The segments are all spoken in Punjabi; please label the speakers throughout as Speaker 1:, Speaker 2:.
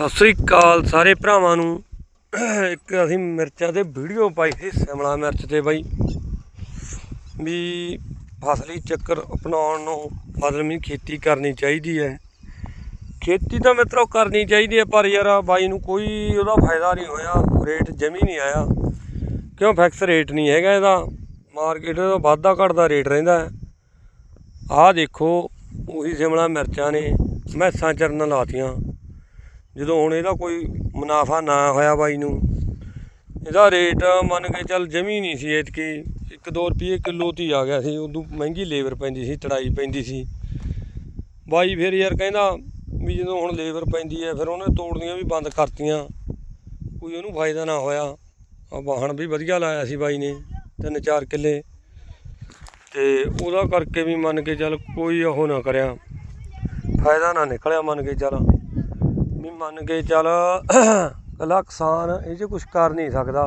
Speaker 1: ਸਤਿ ਸ੍ਰੀ ਅਕਾਲ ਸਾਰੇ ਭਰਾਵਾਂ ਨੂੰ। ਇੱਕ ਅਸੀਂ ਮਿਰਚਾਂ ਤੇ ਵੀਡੀਓ ਪਾਈ ਸੀ, ਸ਼ਿਮਲਾ ਮਿਰਚ ਤੇ ਬਾਈ। ਵੀ ਫਸਲੀ ਚੱਕਰ ਅਪਣਾਉਣ ਨੂੰ ਮਤਲਬ ਫਸਲਮੀ ਖੇਤੀ ਕਰਨੀ ਚਾਹੀਦੀ ਹੈ। ਖੇਤੀ ਤਾਂ ਮਿੱਤਰੋ ਕਰਨੀ ਚਾਹੀਦੀ ਹੈ, ਪਰ ਯਾਰ ਬਾਈ ਨੂੰ ਕੋਈ ਉਹਦਾ ਫਾਇਦਾ ਨਹੀਂ ਹੋਇਆ, ਰੇਟ ਜਮੀ ਨਹੀਂ ਆਇਆ। ਕਿਉਂ ਫਿਕਸ ਰੇਟ ਨਹੀਂ ਹੈਗਾ ਇਹਦਾ? ਮਾਰਕੀਟ ਦਾ ਵਾਧਾ ਘਟਦਾ ਰੇਟ ਰਹਿੰਦਾ ਆਹ ਦੇਖੋ, ਉਹੀ ਸ਼ਿਮਲਾ ਮਿਰਚਾਂ ਨੇ ਮੈਸਾਂ ਚਰਨ ਲਾਤੀਆਂ। ਜਦੋਂ ਹੁਣ ਇਹਦਾ ਕੋਈ ਮੁਨਾਫਾ ਨਾ ਹੋਇਆ ਬਾਈ ਨੂੰ, ਇਹਦਾ ਰੇਟ ਮੰਨ ਕੇ ਚੱਲ ਜਮੀ ਨਹੀਂ ਸੀ ਇਤਕੀ 1-2 ਰੁਪਏ ਕਿਲੋ ਤੇ ਆ ਗਿਆ ਸੀ, ਉਦੋਂ ਮਹਿੰਗੀ ਲੇਬਰ ਪੈਂਦੀ ਸੀ, ਤੜਾਈ ਪੈਂਦੀ ਸੀ। ਬਾਈ ਫਿਰ ਯਾਰ ਕਹਿੰਦਾ ਵੀ ਜਦੋਂ ਹੁਣ ਲੇਬਰ ਪੈਂਦੀ ਹੈ ਫਿਰ ਉਹਨੇ ਤੋੜਨੀਆਂ ਵੀ ਬੰਦ ਕਰਤੀਆਂ। ਕੋਈ ਉਹਨੂੰ ਫਾਇਦਾ ਨਾ ਹੋਇਆ। ਆ ਵਾਹਣ ਵੀ ਵਧੀਆ ਲਾਇਆ ਸੀ ਬਾਈ ਨੇ ਤਿੰਨ ਚਾਰ ਕਿੱਲੇ। ਤੇ ਉਹਦਾ ਕਰਕੇ ਵੀ ਮੰਨ ਕੇ ਚੱਲ ਕੋਈ ਉਹ ਨਾ ਕਰਿਆ। ਫਾਇਦਾ ਨਾ ਨਿਕਲਿਆ ਮੰਨ ਕੇ ਚੱਲ। ਵੀ ਮੰਨ ਕੇ ਚੱਲ ਕੱਲਾ ਕਿਸਾਨ ਇਹ 'ਚ ਕੁਝ ਕਰ ਨਹੀਂ ਸਕਦਾ।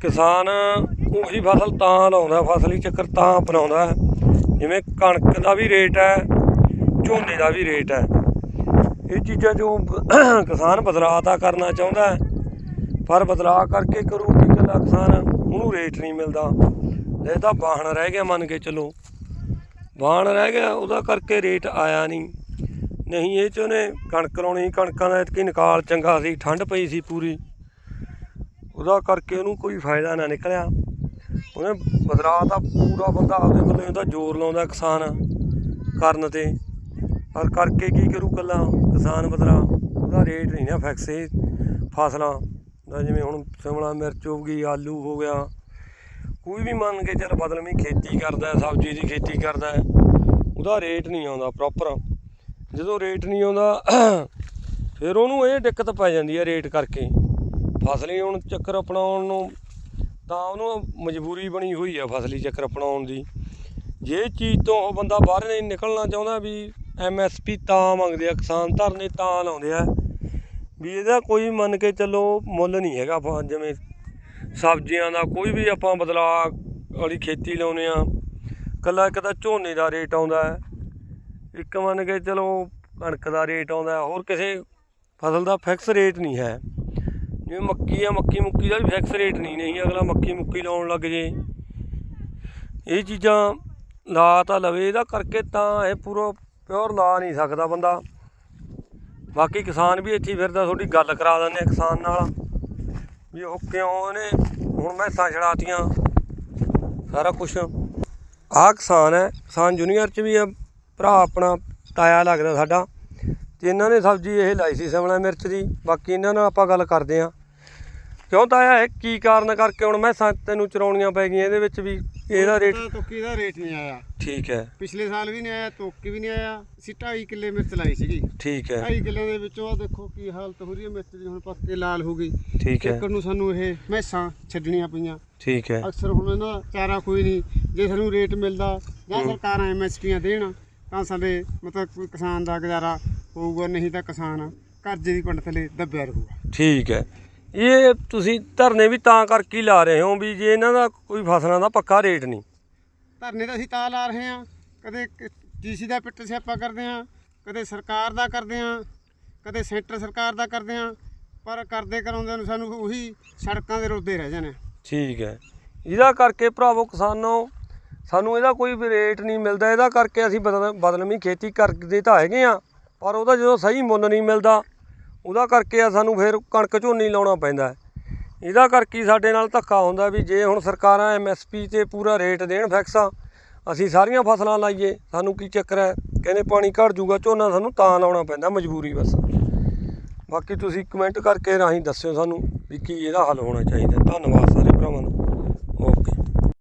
Speaker 1: ਕਿਸਾਨ ਉਹੀ ਫਸਲ ਤਾਂ ਲਾਉਂਦਾ, ਫਸਲੀ ਚੱਕਰ ਤਾਂ ਅਪਣਾਉਂਦਾ। ਜਿਵੇਂ ਕਣਕ ਦਾ ਵੀ ਰੇਟ ਹੈ, ਝੋਨੇ ਦਾ ਵੀ ਰੇਟ ਹੈ। ਇਹ ਚੀਜ਼ਾਂ ਜੋ ਕਿਸਾਨ ਬਦਲਾਅ ਤਾਂ ਕਰਨਾ ਚਾਹੁੰਦਾ ਹੈ, ਪਰ ਬਦਲਾਅ ਕਰਕੇ ਕਰੂ ਕਿ ਕੱਲਾ ਕਿਸਾਨ ਉਹਨੂੰ ਰੇਟ ਨਹੀਂ ਮਿਲਦਾ। ਇਹ ਤਾਂ ਵਾਹਣ ਰਹਿ ਗਿਆ ਮੰਨ ਕੇ ਚਲੋ। ਵਾਹਣ ਰਹਿ ਗਿਆ, ਉਹਦਾ ਕਰਕੇ ਰੇਟ ਆਇਆ ਨਹੀਂ। ਨਹੀਂ, ਇਹ ਚ ਉਹਨੇ ਕਣਕ ਲਾਉਣੀ ਕਣਕਾਂ ਦਾ ਇਤਕੀ ਨਿਕਾਲ ਚੰਗਾ ਸੀ, ਠੰਡ ਪਈ ਸੀ ਪੂਰੀ। ਉਹਦਾ ਕਰਕੇ ਉਹਨੂੰ ਕੋਈ ਫਾਇਦਾ ਨਾ ਨਿਕਲਿਆ। ਉਹਨੇ ਬਦਲਾਅ ਤਾਂ ਪੂਰਾ ਬੰਦਾ ਆਪਦੇ ਵੱਲੋਂ ਉਹਦਾ ਜ਼ੋਰ ਲਾਉਂਦਾ ਕਿਸਾਨ ਕਰਨ ਤੇ। ਪਰ ਕਰਕੇ ਕੀ ਕਰੂ ਕੱਲਾ, ਕਿਸਾਨ ਬਦਲਾ ਉਹਦਾ ਰੇਟ ਨਹੀਂ ਨਾ ਫਿਕਸ ਇਹ ਫਸਲਾਂ ਦਾ, ਜਿਵੇਂ ਹੁਣ ਸ਼ਿਮਲਾ ਮਿਰਚ ਹੋ ਗਈ, ਆਲੂ ਹੋ ਗਿਆ। ਕੋਈ ਵੀ ਮੰਨ ਕੇ ਚੱਲ ਬਦਲਵੀਂ ਖੇਤੀ ਕਰਦਾ, ਸਬਜ਼ੀ ਦੀ ਖੇਤੀ ਕਰਦਾ, ਉਹਦਾ ਰੇਟ ਨਹੀਂ ਆਉਂਦਾ ਪ੍ਰੋਪਰ ਜਦੋਂ ਰੇਟ ਨਹੀਂ ਆਉਂਦਾ, ਫਿਰ ਉਹਨੂੰ ਇਹ ਦਿੱਕਤ ਪੈ ਜਾਂਦੀ ਹੈ ਰੇਟ ਕਰਕੇ। ਫਸਲੀ ਹੁਣ ਚੱਕਰ ਅਪਣਾਉਣ ਨੂੰ ਤਾਂ ਉਹਨੂੰ ਮਜਬੂਰੀ ਬਣੀ ਹੋਈ ਹੈ ਫਸਲੀ ਚੱਕਰ ਅਪਣਾਉਣ ਦੀ। ਜੇ ਚੀਜ਼ ਤੋਂ ਉਹ ਬੰਦਾ ਬਾਹਰ ਨਹੀਂ ਨਿਕਲਣਾ ਚਾਹੁੰਦਾ ਵੀ ਐਮਐਸਪੀ ਤਾਂ ਮੰਗਦੇ ਆ, ਕਿਸਾਨ ਧਰਨੇ ਤਾਂ ਲਾਉਂਦੇ ਆ, ਵੀ ਇਹਦਾ ਕੋਈ ਮੰਨ ਕੇ ਚੱਲੋ ਮੁੱਲ ਨਹੀਂ ਹੈਗਾ ਜਿਵੇਂ ਸਬਜ਼ੀਆਂ ਦਾ ਕੋਈ ਵੀ ਆਪਾਂ ਬਦਲਾਅ ਵਾਲੀ ਖੇਤੀ ਲਾਉਨੇ ਆ, ਕੱਲਾ ਇੱਕ ਤਾਂ ਝੋਨੇ ਦਾ ਰੇਟ ਆਉਂਦਾ ਹੈ। ਇੱਕ ਮੰਨ ਕੇ ਚਲੋ ਕਣਕ ਦਾ ਰੇਟ ਆਉਂਦਾ, ਹੋਰ ਕਿਸੇ ਫਸਲ ਦਾ ਫਿਕਸ ਰੇਟ ਨਹੀਂ ਹੈ। ਜਿਵੇਂ ਮੱਕੀ ਆ, ਮੱਕੀ ਮੁੱਕੀ ਦਾ ਵੀ ਫਿਕਸ ਰੇਟ ਨਹੀਂ ਨਹੀਂ ਅਗਲਾ ਮੱਕੀ ਮੁੱਕੀ ਲਾਉਣ ਲੱਗ ਜੇ। ਇਹ ਚੀਜ਼ਾਂ ਲਾ ਤਾਂ ਲਵੇ, ਇਹਦਾ ਕਰਕੇ ਤਾਂ ਇਹ ਪੂਰਾ ਪਿਓਰ ਲਾ ਨਹੀਂ ਸਕਦਾ ਬੰਦਾ। ਬਾਕੀ ਕਿਸਾਨ ਵੀ ਇੱਥੇ ਫਿਰਦਾ, ਤੁਹਾਡੀ ਗੱਲ ਕਰਾ ਦਿੰਦੇ ਆ ਕਿਸਾਨ ਨਾਲ। ਵੀ ਉਹ ਕਿਉਂ ਇਹਨੇ ਹੁਣ ਮੈਂ ਮੈਸਾਂ ਛੜਾਤੀਆਂ, ਸਾਰਾ ਕੁਝ ਆਹ ਕਿਸਾਨ ਹੈ, ਕਿਸਾਨ ਜੂਨੀਅਰ ਚ ਵੀ ਆ ਭਰਾ ਆਪਣਾ ਤਾਇਆ ਲੱਗਦਾ ਸਾਡਾ ਤੇ ਇਹਨਾਂ ਨੇ ਸਬਜ਼ੀ ਇਹ ਲਾਈ ਸੀ ਸ਼ਿਮਲਾ ਮਿਰਚ ਦੀ ਬਾਕੀ ਇਹਨਾਂ ਨਾਲ ਆਪਾਂ ਗੱਲ ਕਰਦੇ ਆ ਕਿਉਂ ਤਾਇਆ ਇਹ ਕੀ ਕਾਰਨ ਕਰਕੇ ਹੁਣ ਮੈਸਾਂ ਤੈਨੂੰ ਚਰਾਉਣੀਆਂ ਪੈ ਗਈਆਂ ਇਹਦੇ ਵਿੱਚ ਵੀ ਇਹਦਾ ਰੇਟ?
Speaker 2: ਤੋਕੀ ਦਾ ਰੇਟ ਨਹੀਂ ਆਇਆ।
Speaker 1: ਠੀਕ ਹੈ।
Speaker 2: ਪਿਛਲੇ ਸਾਲ ਵੀ ਨਹੀਂ ਆਇਆ ਤੋਕੀ ਵੀ ਨਹੀਂ ਆਇਆ। ਅਸੀਂ 2.5 ਕਿੱਲੇ ਮਿਰਚ ਲਾਈ ਸੀਗੀ।
Speaker 1: ਠੀਕ ਹੈ।
Speaker 2: 2.5 ਕਿੱਲਿਆਂ ਦੇ ਵਿੱਚੋਂ ਆ ਦੇਖੋ ਕੀ ਹਾਲਤ ਹੋ ਰਹੀ ਹੈ ਮਿਰਚ ਦੀ ਹੁਣ ਪੱਕੇ ਲਾਲ ਹੋ ਗਈ।
Speaker 1: ਠੀਕ ਹੈ।
Speaker 2: ਏਕੜ ਨੂੰ ਸਾਨੂੰ ਇਹ ਮੈਸਾਂ ਛੱਡਣੀਆਂ ਪਈਆਂ।
Speaker 1: ਠੀਕ ਹੈ।
Speaker 2: ਅਕਸਰ ਹੁਣ ਇਹਨਾਂ ਚਾਰਾ ਕੋਈ ਨਹੀਂ। ਜੇ ਸਾਨੂੰ ਰੇਟ ਮਿਲਦਾ ਜਾਂ ਸਰਕਾਰਾਂ ਐਮਐਸਪੀਆਂ ਦੇਣ ਤਾਂ ਸਾਡੇ ਮਤਲਬ ਕਿਸਾਨ ਦਾ ਗੁਜ਼ਾਰਾ ਹੋਊਗਾ ਨਹੀਂ ਤਾਂ ਕਿਸਾਨ ਕਰਜ਼ੇ ਦੀ ਪੰਡ ਥੱਲੇ ਦੱਬਿਆ ਰਹੂਗਾ।
Speaker 1: ਠੀਕ ਹੈ। ਇਹ ਤੁਸੀਂ ਧਰਨੇ ਵੀ ਤਾਂ ਕਰਕੇ ਹੀ ਲਾ ਰਹੇ ਹੋ ਵੀ ਜੇ ਇਹਨਾਂ ਦਾ ਕੋਈ ਫਸਲਾਂ ਦਾ ਪੱਕਾ ਰੇਟ ਨਹੀਂ।
Speaker 2: ਧਰਨੇ ਤਾਂ ਅਸੀਂ ਤਾਂ ਲਾ ਰਹੇ ਹਾਂ। ਕਦੇ ਡੀਸੀ ਦਾ ਪਿੱਟ ਸਿਆਪਾ ਕਰਦੇ ਹਾਂ ਕਦੇ ਸਰਕਾਰ ਦਾ ਕਰਦੇ ਹਾਂ ਕਦੇ ਸੈਂਟਰ ਸਰਕਾਰ ਦਾ ਕਰਦੇ ਹਾਂ ਪਰ ਕਰਦੇ ਕਰਾਉਂਦੇ ਨੂੰ ਸਾਨੂੰ ਉਹੀ ਸੜਕਾਂ ਦੇ ਰੋਦੇ ਰਹਿ ਜਾਣੇ।
Speaker 1: ਠੀਕ ਹੈ। ਇਹਦਾ ਕਰਕੇ ਭਰਾਵੋ ਕਿਸਾਨੋ ਸਾਨੂੰ ਇਹਦਾ ਕੋਈ ਵੀ ਰੇਟ ਨਹੀਂ ਮਿਲਦਾ, ਇਹਦਾ ਕਰਕੇ ਅਸੀਂ ਬਦਲ ਬਦਲਵੀਂ ਖੇਤੀ ਕਰਦੇ ਤਾਂ ਹੈਗੇ ਆ ਪਰ ਉਹਦਾ ਜਦੋਂ ਸਹੀ ਮੁੱਲ ਨਹੀਂ ਮਿਲਦਾ, ਉਹਦਾ ਕਰਕੇ ਆ ਸਾਨੂੰ ਫਿਰ ਕਣਕ ਝੋਨੀ ਲਾਉਣਾ ਪੈਂਦਾ। ਇਹਦਾ ਕਰਕੇ ਸਾਡੇ ਨਾਲ ਧੱਕਾ ਹੁੰਦਾ ਵੀ ਜੇ ਹੁਣ ਸਰਕਾਰਾਂ ਐਮਐਸਪੀ ਤੇ ਪੂਰਾ ਰੇਟ ਦੇਣ ਫਿਕਸ ਅਸੀਂ ਸਾਰੀਆਂ ਫਸਲਾਂ ਲਾਈਏ, ਸਾਨੂੰ ਕੀ ਚੱਕਰ ਹੈ? ਕਹਿੰਦੇ ਪਾਣੀ ਘਟ ਜੂਗਾ, ਝੋਨਾ ਸਾਨੂੰ ਤਾਂ ਲਾਉਣਾ ਪੈਂਦਾ ਮਜਬੂਰੀ ਬਸ। ਬਾਕੀ ਤੁਸੀਂ ਕਮੈਂਟ ਕਰਕੇ ਰਾਹੀਂ ਦੱਸਿਓ ਸਾਨੂੰ ਵੀ ਕੀ ਇਹਦਾ ਹੱਲ ਹੋਣਾ ਚਾਹੀਦਾ। ਧੰਨਵਾਦ ਸਾਰੇ ਭਰਾਵਾਂ ਨੂੰ।